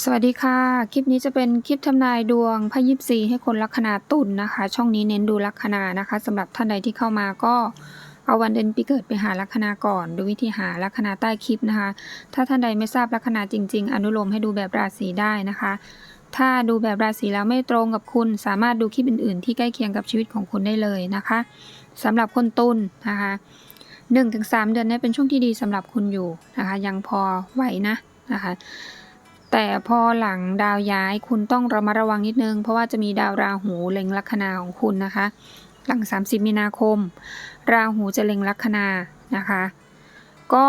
สวัสดีค่ะ คลิปนี้จะเป็นคลิปทำนายดวงพ่ยิปซีให้คนลัคนาตุลนะคะ ช่องนี้เน้นดูลัคนานะคะสำหรับท่านใดที่เข้ามาก็เอาวันเดือนปีเกิดไปหาลัคนาก่อนดูวิธีหาลัคนาใต้คลิปนะคะ ถ้าท่านใดไม่ทราบลัคนาจริง ๆ อนุโลมให้ดูแบบราศีได้นะคะ ถ้าดูแบบราศีแล้วไม่ตรงกับคุณ สามารถดูคลิปอื่น ๆ ที่ใกล้เคียงกับชีวิตของคุณได้เลยนะคะสำหรับคนตุลนะคะ1-3 เดือนนี้เป็นช่วงที่ดีสำหรับคุณอยู่นะคะ ยังพอไหวนะนะคะ แต่พอหลังดาวย้ายคุณต้องระมัดระวังนิดนึง เพราะว่าจะมีดาวราหูเล็งลัคนาของคุณนะคะ หลัง 30 มีนาคม ราหูจะเล็งลัคนานะคะ ก็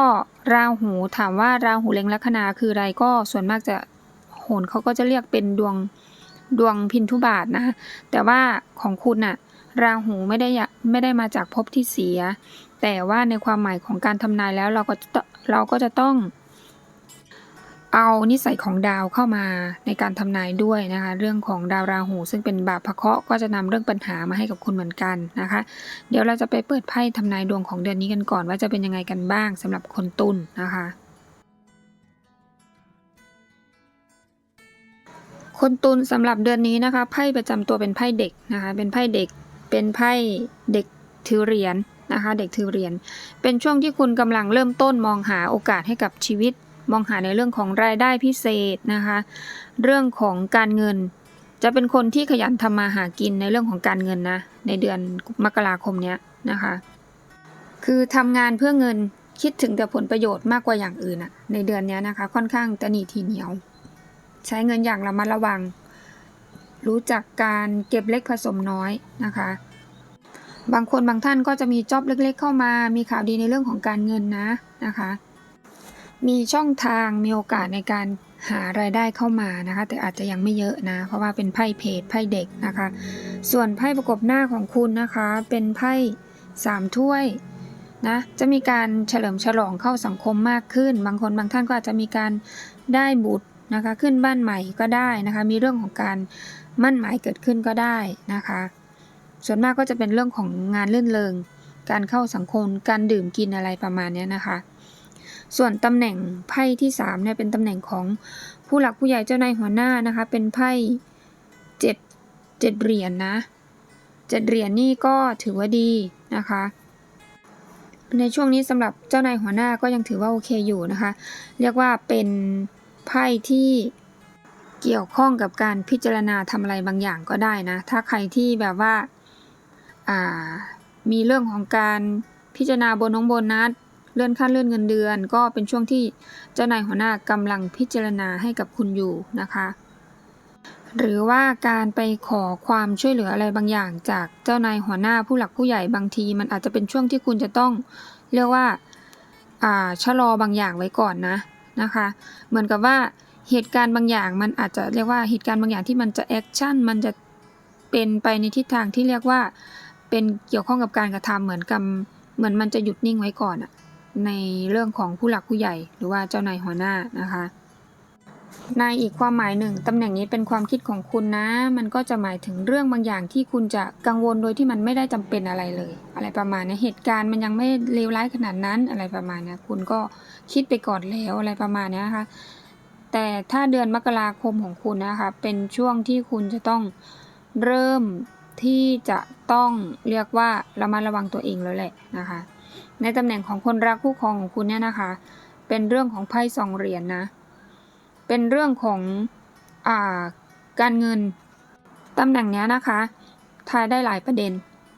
ราหูถามว่าราหูเล็งลัคนาคืออะไรก็ส่วนมากจะโหนเขาก็จะเรียกเป็นดวงดวงพินทุบาทนะแต่ว่าของคุณน่ะราหูไม่ได้ไม่ได้มาจากภพที่เสีย แต่ว่าในความหมายของการทำนายแล้วเราก็เราก็จะต้อง เอานิสัยของดาวเข้ามาในการทำนายด้วยนะคะ เรื่องของดาวราหู ซึ่งเป็นบาปพระเคาะก็จะนำเรื่องปัญหามาให้กับคุณเหมือนกันนะคะ เดี๋ยวเราจะไปเปิดไพ่ทำนายดวงของเดือนนี้กันก่อนว่าจะเป็นยังไงกันบ้างสำหรับคนตุลนะคะคนตุลสำหรับเดือนนี้นะคะไพ่ประจำตัวเป็นไพ่เด็กนะคะ เป็นไพ่เด็ก เป็นไพ่เด็กถือเหรียญนะคะ เด็กถือเหรียญเป็นช่วงที่คุณกำลังเริ่มต้นมองหาโอกาสให้กับชีวิต มองหาในเรื่องของรายได้พิเศษนะคะ เรื่องของการเงิน จะเป็นคนที่ขยันทำมาหากินในเรื่องของการเงินนะ ในเดือนมกราคมเนี้ยนะคะ คือทำงานเพื่อเงินคิดถึงแต่ผลประโยชน์มากกว่าอย่างอื่นอะในเดือนนี้นะคะ ค่อนข้างตะหนีทีเหนียว ใช้เงินอย่างระมัดระวัง รู้จักการเก็บเล็กผสมน้อยนะคะ บางคนบางท่านก็จะมีจ็อบเล็ก ๆ เข้ามา มีข่าวดีในเรื่องของการเงินนะนะคะ มีช่องทางมีโอกาสในการหารายได้เข้ามานะคะ แต่อาจจะยังไม่เยอะนะ เพราะว่าเป็นไพ่เพจไพ่เด็กนะคะ ส่วนไพ่ประกบหน้าของคุณนะคะ เป็นไพ่สามถ้วยนะจะมีการเฉลิมฉลองเข้าสังคมมากขึ้น บางคนบางท่านก็อาจจะมีการได้บุตรนะคะ ขึ้นบ้านใหม่ก็ได้นะคะ มีเรื่องของการมั่นหมายเกิดขึ้นก็ได้นะคะ ส่วนมากก็จะเป็นเรื่องของงานเลื่นเริงการเข้าสังคมการดื่มกินอะไรประมาณนี้นะคะ ส่วนตำแหน่งไพ่ที่3เนี่ยเป็นตำแหน่งของผู้หลักผู้ใหญ่เจ้านายหัวหน้านะคะ เป็นไพ่เจ็ดเจ็ดเหรียญนนะเจ็ดเหรียญนี่ก็ถือว่าดีนะคะ ในช่วงนี้สำหรับเจ้านายหัวหน้าก็ยังถือว่าโอเคอยู่นะคะ เรียกว่าเป็นไพ่ที่เกี่ยวข้องกับการพิจารณาทำอะไรบางอย่างก็ได้นะ ถ้าใครที่แบบว่าามีเรื่องของการพิจารณาบนน้องโบนัส เลื่อนขั้นเลื่อนเงินเดือน ก็เป็นช่วงที่เจ้านายหัวหน้ากำลังพิจารณาให้กับคุณอยู่นะคะ หรือว่าการไปขอความช่วยเหลืออะไรบางอย่าง จากเจ้านายหัวหน้าผู้หลักผู้ใหญ่บางที มันอาจจะเป็นช่วงที่คุณจะต้องเรียกว่าชะลอบางอย่างไว้ก่อนนะนะคะ เหมือนกับว่าเหตุการณ์บางอย่างมันอาจจะเรียกว่าเหตุการณ์บางอย่างที่มันจะแอคชั่นมันจะเป็นไปในทิศทางที่เรียกว่าเป็นเกี่ยวข้องกับการกระทำเหมือนกับเหมือนมันจะหยุดนิ่งไว้ก่อนอะ ในเรื่องของผู้หลักผู้ใหญ่ หรือว่าเจ้านายหัวหน้านะคะในอีกความหมายหนึ่งตำแหน่งนี้เป็นความคิดของคุณนะ มันก็จะหมายถึงเรื่องบางอย่างที่คุณจะกังวลโดยที่มันไม่ได้จำเป็นอะไรเลย อะไรประมาณนี้เหตุการณ์มันยังไม่เลวร้ายขนาดนั้นอะไรประมาณนี้คุณก็คิดไปก่อนแล้วอะไรประมาณนี้นะคะ แต่ถ้าเดือนมกราคมของคุณนะคะเป็นช่วงที่คุณจะต้องเริ่ม ที่จะต้องเรียกว่าระมัดระวังตัวเองแล้วแหละนะคะ ในตำแหน่งของคนรักคู่ครองของคุณเนี่ยนะคะ เป็นเรื่องของไพ่สองเหรียญนนะเป็นเรื่องของอ่าการเงินตำแหน่งเนี้ยนะคะทายได้หลายประเด็น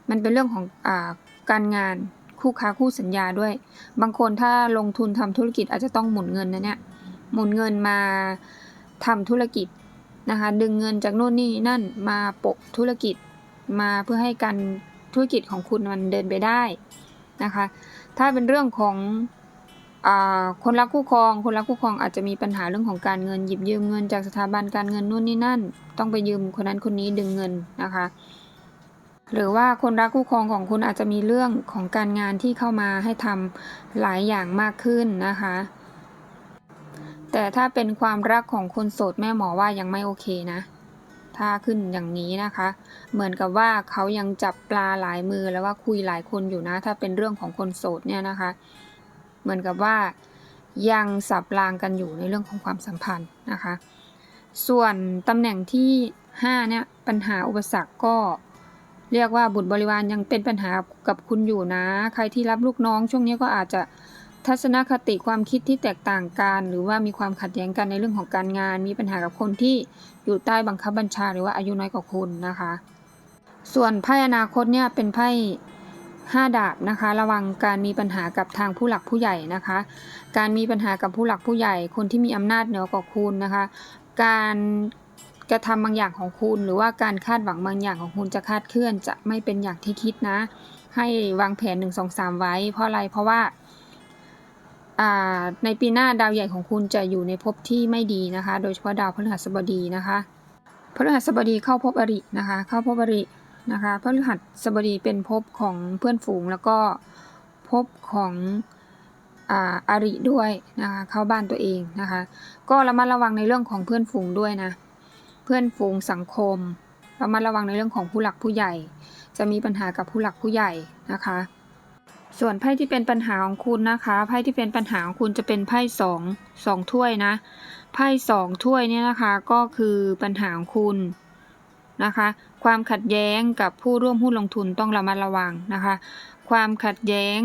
มันเป็นเรื่องของอ่าการงานคู่ค้าคู่สัญญาด้วย บางคนถ้าลงทุนทำธุรกิจอาจจะต้องหมุนเงินนะเนี่ยหมุนเงินมาทำธุรกิจนะคะ ดึงเงินจากโน่นนี่นั่นมาปะธุรกิจ มาเพื่อให้การธุรกิจของคุณมันเดินไปได้นะคะ ถ้าเป็นเรื่องของอคนรักคู่ครอง คนรักคู่ครองอาจจะมีปัญหาเรื่องของการเงินหยิบยืมเงินจากสถาบันการเงินนู่นนี่นั่น ต้องไปยืมคนนั้นคนนี้ดึงเงินนะคะ หรือว่าคนรักคู่ครองของคุณอาจจะมีเรื่องของการงานที่เข้ามาให้ทำหลายอย่างมากขึ้นนะคะแต่ถ้าเป็นความรักของคนโสดแม่หมอว่ายังไม่โอเคนะ ถ้าขึ้นอย่างนี้นะคะ เหมือนกับว่าเขายังจับปลาหลายมือแล้วว่าคุยหลายคนอยู่นะ ถ้าเป็นเรื่องของคนโสดเนี่ยนะคะ เหมือนกับว่ายังสับรางกันอยู่ในเรื่องของความสัมพันธ์นะคะ ส่วนตำแหน่งที่ห้าเนี่ยปัญหาอุปสรรคก็เรียกว่าบุตรบริวารยังเป็นปัญหากับคุณอยู่นะ ใครที่รับลูกน้องช่วงนี้ก็อาจจะ ทัศนคติความคิดที่แตกต่างกัน หรือว่ามีความขัดแย้งกันในเรื่องของการงาน มีปัญหากับคนที่อยู่ใต้บังคับบัญชาหรือว่าอายุน้อยกว่าคุณนะคะ ส่วนไพ่อนาคตเนี่ยเป็นไพ่ห้าดาบนะคะ ระวังการมีปัญหากับทางผู้หลักผู้ใหญ่นะคะ การมีปัญหากับผู้หลักผู้ใหญ่ คนที่มีอำนาจเหนือกว่าคุณนะคะ การกระทำบางอย่างของคุณหรือว่าการคาดหวังบางอย่างของคุณจะคาดเคลื่อน จะไม่เป็นอย่างที่คิดนะ ให้วางแผน 1 2 3 ไว้ เพราะอะไรเพราะว่า ในปีหน้าดาวใหญ่ของคุณจะอยู่ในภพที่ไม่ดีนะคะ โดยเฉพาะดาวพฤหัสบดีนะคะพฤหัสบดีเข้าภพอรินะคะ เข้าภพอรินะคะพฤหัสบดีเป็นภพของเพื่อนฝูงแล้วก็ภพของอาริด้วยนะคะเข้าบ้านตัวเองนะคะ ก็ระมัดระวังในเรื่องของเพื่อนฝูงด้วยนะ เพื่อนฝูงสังคมระมัดระวังในเรื่องของผู้หลักผู้ใหญ่ จะมีปัญหากับผู้หลักผู้ใหญ่นะคะ ส่วนไพ่ที่เป็นปัญหาของคุณนะคะไพ่ที่เป็นปัญหาของคุณจะเป็นไพ่สองสองถ้วยนะไพ่สองถ้วยเนี่ยนะคะก็คือปัญหาของคุณนะคะ ความขัดแย้งกับผู้ร่วมหุ้นลงทุนต้องระมัดระวังนะคะ ความขัดแย้ง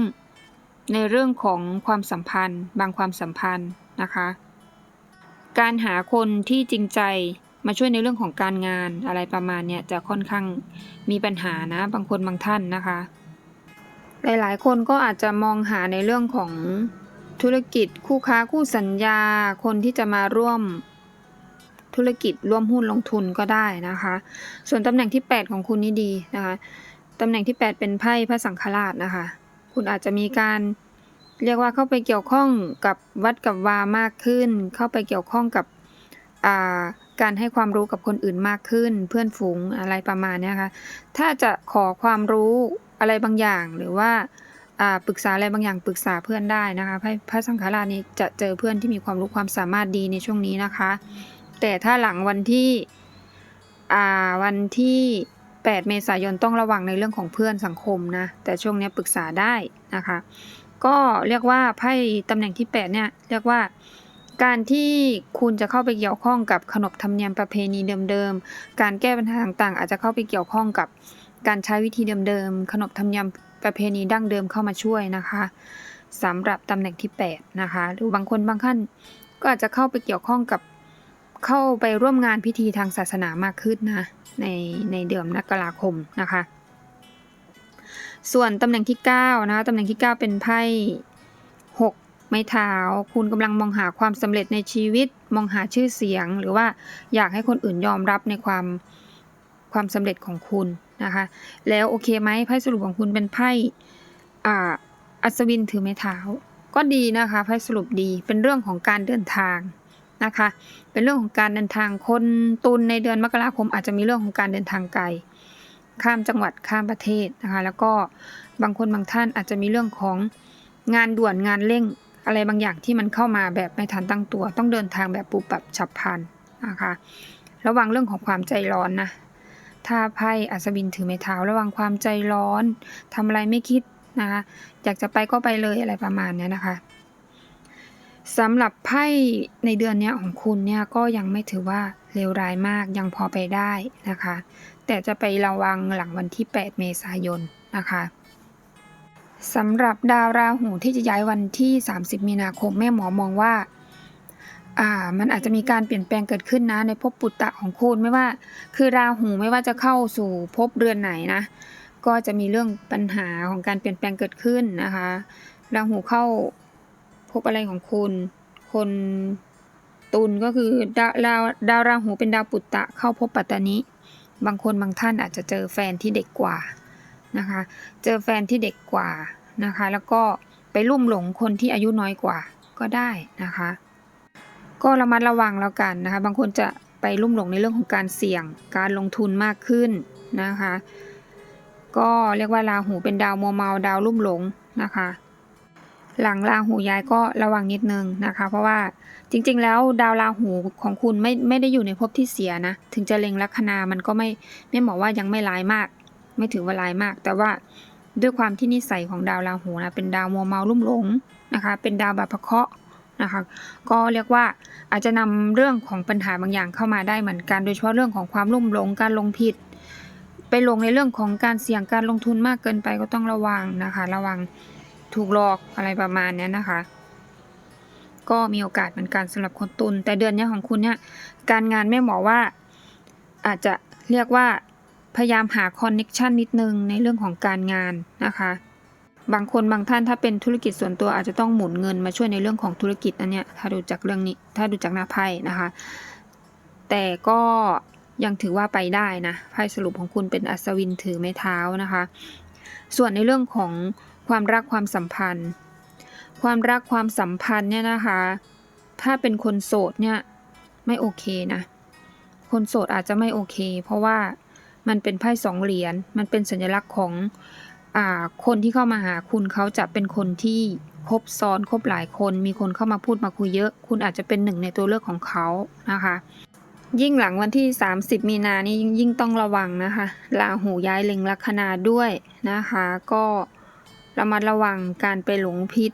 ในเรื่องของความสัมพันธ์ บางความสัมพันธ์นะคะ การหาคนที่จริงใจมาช่วยในเรื่องของการงานอะไรประมาณเนี้ยจะค่อนข้างมีปัญหานะบางคนบางท่านนะคะ หลาย ๆ คนก็อาจจะมองหาในเรื่องของธุรกิจคู่ค้าคู่สัญญา คนที่จะมาร่วมธุรกิจร่วมหุ้นลงทุนก็ได้นะคะ ส่วนตำแหน่งที่ 8 ของคุณนี่ดีนะคะตำแหน่งที่ 8 เป็นไพ่พระสังฆราชนะคะ คุณอาจจะมีการเรียกว่าเข้าไปเกี่ยวข้องกับวัดกับวามากขึ้น เข้าไปเกี่ยวข้องกับการให้ความรู้กับคนอื่นมากขึ้น เพื่อนฝูงอะไรประมาณนี้ค่ะถ้าจะขอความรู้ อะไรบางอย่างหรือว่าปรึกษาอะไรบางอย่างปรึกษาเพื่อนได้นะคะพระพระสังฆราชนี้จะเจอเพื่อนที่มีความรู้ความสามารถดีในช่วงนี้นะคะ แต่ถ้าหลังวันที่วันที่ 8 เมษายนต้องระวังในเรื่องของเพื่อนสังคมนะ แต่ช่วงนี้ปรึกษาได้นะคะ ก็เรียกว่าไพ่ตำแหน่งที่ 8 เนี่ยเรียกว่าการที่คุณจะเข้าไปเกี่ยวข้องกับขนบธรรมเนียมประเพณีเดิมๆ การแก้ปัญหาต่างๆ อาจจะเข้าไปเกี่ยวข้องกับ การใช้วิธีเดิมๆ ขนบธรรมเนียมประเพณีดั้งเดิมเข้ามาช่วยนะคะสำหรับตำแหน่งที่ 8 นะคะ หรือบางคนบางท่านก็อาจจะเข้าไปเกี่ยวข้องกับเข้าไปร่วมงานพิธีทางศาสนามากขึ้นนะในในเดือนมกราคมนะคะ ส่วนตำแหน่งที่9นะคะตำแหน่งที่ 9 เป็นไพ่6ไม้เท้า คุณกำลังมองหาความสำเร็จในชีวิต มองหาชื่อเสียง หรือว่าอยากให้คนอื่นยอมรับในความความสำเร็จของคุณ นะคะ แล้วโอเคไหมไพ่สรุปของคุณเป็นไพ่อ,อัศวินถือไม้เท้า ก็ดีนะคะไพ่สรุปดีเป็นเรื่องของการเดินทางนะคะ เป็นเรื่องของการเดินทางคนตุลในเดือนมกราคมอาจจะมีเรื่องของการเดินทางไกลข้ามจังหวัดข้ามประเทศนะคะแล้วก็บางคนบางท่านอาจจะมีเรื่องของงานด่วนงานเร่งอะไรบางอย่างที่มันเข้ามาแบบไม่ทันตั้งตัว ต้องเดินทางแบบปุบปับฉับพลันนะคะ ระวังเรื่องของความใจร้อนนะ ถ้าไพ่อัศวินถือไม้เท้าระวังความใจร้อนทำอะไรไม่คิดนะคะอยากจะไปก็ไปเลยอะไรประมาณนี้นะคะสำหรับไพ่ในเดือนนี้ของคุณเนี่ยก็ยังไม่ถือว่าเลวร้ายมากยังพอไปได้นะคะ แต่จะไประวังหลังวันที่ 8 เมษายนนะคะสำหรับดาวราหูที่จะย้ายวันที่ 30 มีนาคมแม่หมอมองว่า มันอาจจะมีการเปลี่ยนแปลงเกิดขึ้นนะ ในภพปุตตะของคุณไม่ว่า คือราหูไม่ว่าจะเข้าสู่ภพเรือนไหนนะ ก็จะมีเรื่องปัญหาของการเปลี่ยนแปลงเกิดขึ้นนะคะ ราหูเข้าภพอะไรของคุณ คนตุลก็คือดาวดาวดาวราหูเป็นดาวปุตตะเข้าภพปัตตานิบางคนบางท่านอาจจะเจอแฟนที่เด็กกว่านะคะ เจอแฟนที่เด็กกว่านะคะ แล้วก็ไปลุ่มหลงคนที่อายุน้อยกว่าก็ได้นะคะ ก็ระมัดระวังแล้วกันนะคะ บางคนจะไปลุ่มหลงในเรื่องของการเสี่ยงการลงทุนมากขึ้นนะคะ ก็เรียกว่าราหูเป็นดาวมัวเมาดาวลุ่มหลงนะคะ หลังราหูย้ายก็ระวังนิดนึงนะคะ เพราะว่าจริงๆ แล้วดาวราหูของคุณไม่ไม่ได้อยู่ในภพที่เสียนะ ถึงจะเล็งลัคนามันก็ไม่ไม่บอกว่ายังไม่ร้ายมาก ไม่ถือว่าร้ายมาก แต่ว่าด้วยความที่นิสัยของดาวราหูนะเป็นดาวมัวเมาลุ่มหลงนะคะ เป็นดาวแบบพะเคาะ นะคะก็เรียกว่าอาจจะนำเรื่องของปัญหาบางอย่างเข้ามาได้เหมือนกัน โดยเฉพาะเรื่องของความลุ่มหลงการลงผิด ไปลงในเรื่องของการเสี่ยงการลงทุนมากเกินไปก็ต้องระวังนะคะ ระวังถูกหลอกอะไรประมาณนี้นะคะ ก็มีโอกาสเหมือนกันสำหรับคนตุลแต่เดือนนี้ของคุณเนี่ยการงานแม่หมอว่าอาจจะเรียกว่าพยายามหาคอนเน็ชันนิดนึงในเรื่องของการงานนะคะ บางคนบางท่านถ้าเป็นธุรกิจส่วนตัวอาจจะต้องหมุนเงินมาช่วยในเรื่องของธุรกิจอันเนี้ยถ้าดูจากเรื่องนี้ถ้าดูจากหน้าไพ่นะคะ แต่ก็ยังถือว่าไปได้นะไพ่สรุปของคุณเป็นอัศวินถือไม้เท้านะคะ ส่วนในเรื่องของความรักความสัมพันธ์ ความรักความสัมพันธ์เนี่ยนะคะ ถ้าเป็นคนโสดเนี่ยไม่โอเคนะคนโสดอาจจะไม่โอเค เพราะว่ามันเป็นไพ่สองเหรียญมันเป็นสัญลักษณ์ของ คนที่เข้ามาหาคุณเขาจะเป็นคนที่คบซ้อนคบหลายคน มีคนเข้ามาพูดมาคุยเยอะ คุณอาจจะเป็นหนึ่งในตัวเลือกของเขานะคะ ยิ่งหลังวันที่ 30 มีนานี่ยิ่งยิ่งต้องระวังนะคะราหูย้ายเล็งลัคนาด้วยนะคะ ก็ระมัดระวังการไปหลงผิด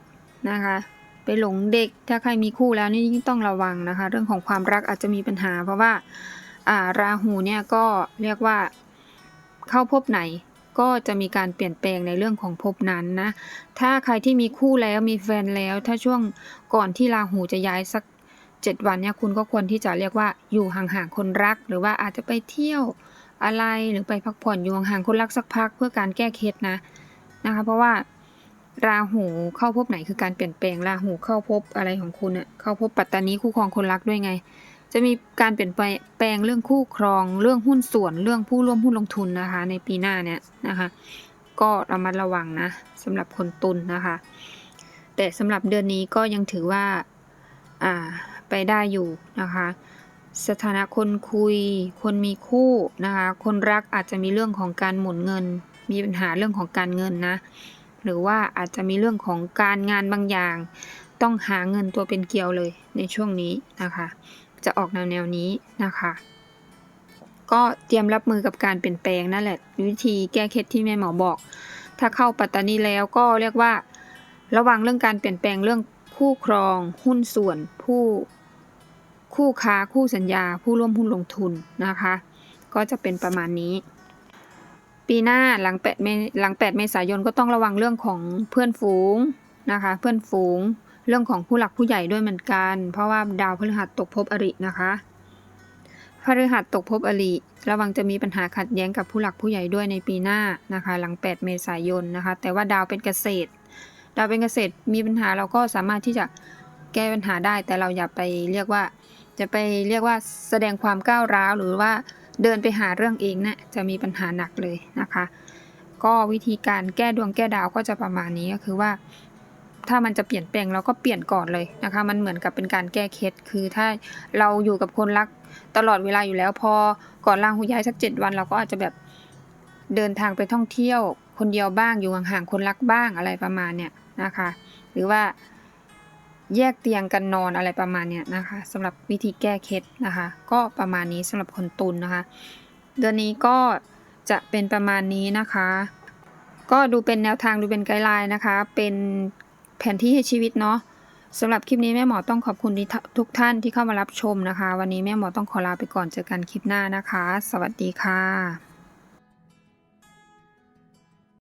นะคะ ไปหลงเด็กถ้าใครมีคู่แล้วนี่ยิ่งต้องระวังนะคะ เรื่องของความรักอาจจะมีปัญหา เพราะว่าอ่าราหูเนี่ยก็เรียกว่าเข้าภพไหน ก็จะมีการเปลี่ยนแปลงในเรื่องของภพนั้นนะ ถ้าใครที่มีคู่แล้วมีแฟนแล้ว ถ้าช่วงก่อนที่ราหูจะย้ายสักเจ็ดวันเนี่ยคุณก็ควรที่จะเรียกว่าอยู่ห่างๆคนรัก หรือว่าอาจจะไปเที่ยวอะไรหรือไปพักผ่อนอยู่ห่างๆคนรักสักพักเพื่อการแก้เคล็ดนะนะคะ เพราะว่าราหูเข้าภพไหนคือการเปลี่ยนแปลงราหูเข้าภพอะไรของคุณอะเข้าภพปัตตานีคู่ครองคนรักด้วยไง จะมีการเปลี่ยนแปลงเรื่องคู่ครอง เรื่องหุ้นส่วนเรื่องผู้ร่วมหุ้นลงทุนนะคะ ในปีหน้าเนี่ยนะคะ ก็ระมัดระวังนะสำหรับคนตุลนนะคะ แต่สำหรับเดือนนี้ก็ยังถือว่าอ่าไปได้อยู่นะคะ สถานะคนคุย คนมีคู่นะคะ คนรักอาจจะมีเรื่องของการหมุนเงิน มีปัญหาเรื่องของการเงินนะ หรือว่าอาจจะมีเรื่องของการงานบางอย่าง ต้องหาเงินตัวเป็นเกลียวเลยในช่วงนี้นะคะ จะออกแนวแนวนี้นะคะ ก็เตรียมรับมือกับการเปลี่ยนแปลงนั่นแหละ วิธีแก้เคล็ดที่แม่หมอบอก ถ้าเข้าปัตตานีแล้วก็เรียกว่า ระวังเรื่องการเปลี่ยนแปลงเรื่องคู่ครอง หุ้นส่วน ผู้คู่ค้าคู่สัญญา ผู้ร่วมหุ้นลงทุนนะคะ ก็จะเป็นประมาณนี้ ปีหน้าหลัง8เมหลัง 8 เมษายนก็ต้องระวังเรื่องของเพื่อนฝูงนะคะ เพื่อนฝูง เรื่องของผู้หลักผู้ใหญ่ด้วยเหมือนกัน เพราะว่าดาวพฤหัสตกภพอรินะคะพฤหัสตกภพอริระวังจะมีปัญหาขัดแย้งกับผู้หลักผู้ใหญ่ด้วยในปีหน้านะคะ หลัง 8 เมษายนนะคะ แต่ว่าดาวเป็นเกษตร ดาวเป็นเกษตรมีปัญหาเราก็สามารถที่จะแก้ปัญหาได้ แต่เราอย่าไปเรียกว่า จะไปเรียกว่าแสดงความก้าวร้าวหรือว่าเดินไปหาเรื่องเองเนะี่ยจะมีปัญหาหนักเลยนะคะ ก็วิธีการแก้ดวงแก้ดาวก็จะประมาณนี้ก็คือว่า ถ้ามันจะเปลี่ยนแปลงเราก็เปลี่ยนก่อนเลยนะคะ มันเหมือนกับเป็นการแก้เคล็ดคือถ้าเราอยู่กับคนรักตลอดเวลาอยู่แล้วพอก่อนลางหูย้ายสักเจ็ดวันเราก็อาจจะแบบเดินทางไปท่องเที่ยว คนเดียวบ้างอยู่ห่างๆคนรักบ้างอะไรประมาณเนี้ยนะคะ หรือว่าแยกเตียงกันนอนอะไรประมาณเนี้ยนะคะสำหรับวิธีแก้เคล็ดนะคะ ก็ประมาณนี้สำหรับคนตุลนนะคะ เดือนนี้ก็จะเป็นประมาณนี้นะคะ ก็ดูเป็นแนวทางดูเป็นไกด์ไลน์นะคะ เป็น แผนที่ให้ชีวิตเนาะสำหรับคลิปนี้แม่หมอต้องขอบคุณทุกท่านที่เข้ามารับชมนะคะ วันนี้แม่หมอต้องขอลาไปก่อนเจอกันคลิปหน้านะคะ สวัสดีค่ะ